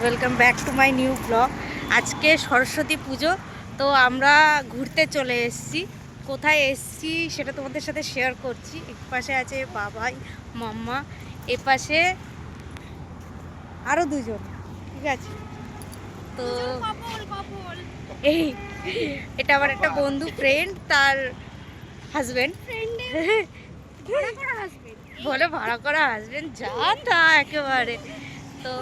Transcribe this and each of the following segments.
Welcome back to my new blog আজকে সরস্বতী পুজো তো আমরা ঘুরতে চলে এসেছি। কোথায় এসেছি সেটা তোমাদের সাথে শেয়ার করছি। এক পাশে আছে বাবাই মাম্মা এ পাশে আরও দুজন। ঠিক আছে? তো এই এটা আমার একটা বন্ধু ফ্রেন্ড তার হাজবেন্ড বলে ভাড়া করা হাজবেন্ড যা তা একেবারে। তো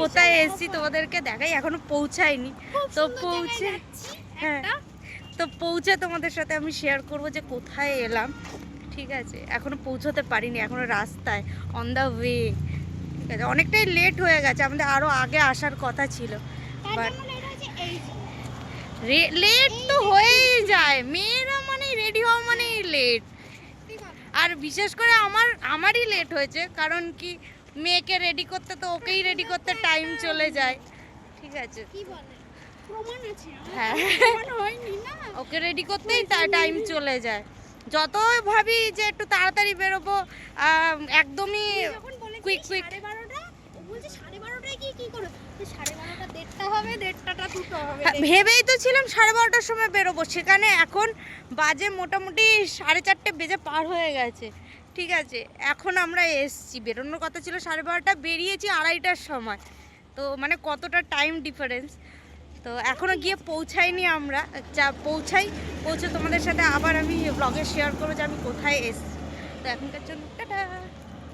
কোথায় এসেছি তোমাদেরকে দেখাই? এখনও পৌঁছায়নি। তো পৌঁছে হ্যাঁ। তো পৌঁছে তোমাদের সাথে আমি শেয়ার করব যে কোথায় এলাম। ঠিক আছে? এখনও পৌঁছতে পারিনি এখনও রাস্তায় অন দ্য ওয়ে ঠিক আছে? অনেকটাই লেট হয়ে গেছে আমাদের আরও আগে আসার কথা ছিল। বাট লেট তো হয়েই যায়। মেয়েরা মানে রেডি হওয়া মানেই লেট আর বিশেষ করে আমার আমারই লেট হয়েছে কারণ কি মেয়েকে রেডি করতে তো ওকেই রেডি করতে টাইম চলে যায়। ঠিক আছে। কি বলে? প্রমাণ আছে হ্যাঁ। হয়নি না। ওকে রেডি করতেই তা টাইম চলে যায়। যত ভাবি যে একটু তাড়াতাড়ি বেরোবো একদমই যখন বলেছি quick, quick. সাড়ে বারোটা ও বলছে সাড়ে বারোটায় কি কি করে তো সাড়ে বারোটা দেড়টা হবে দেড়টাটা দুটো হবে। হ্যাঁ, ভেবেই তো ছিলাম সাড়ে বারোটার সময় বেরোবো। সেখানে এখন বাজে মোটামুটি সাড়ে চারটে বেজে পার হয়ে গেছে। ঠিক আছে, এখন আমরা এসছি। বেরোনোর কথা ছিল সাড়ে বারোটা, বেরিয়েছি আড়াইটার সময়। তো মানে কতটা টাইম ডিফারেন্স তো এখনও গিয়ে পৌঁছাইনি আমরা। যা পৌঁছাই, পৌঁছে তোমাদের সাথে আবার আমি ব্লগে শেয়ার করব যে আমি কোথায় এসছি। তো এখনকার জন্য, টাটা!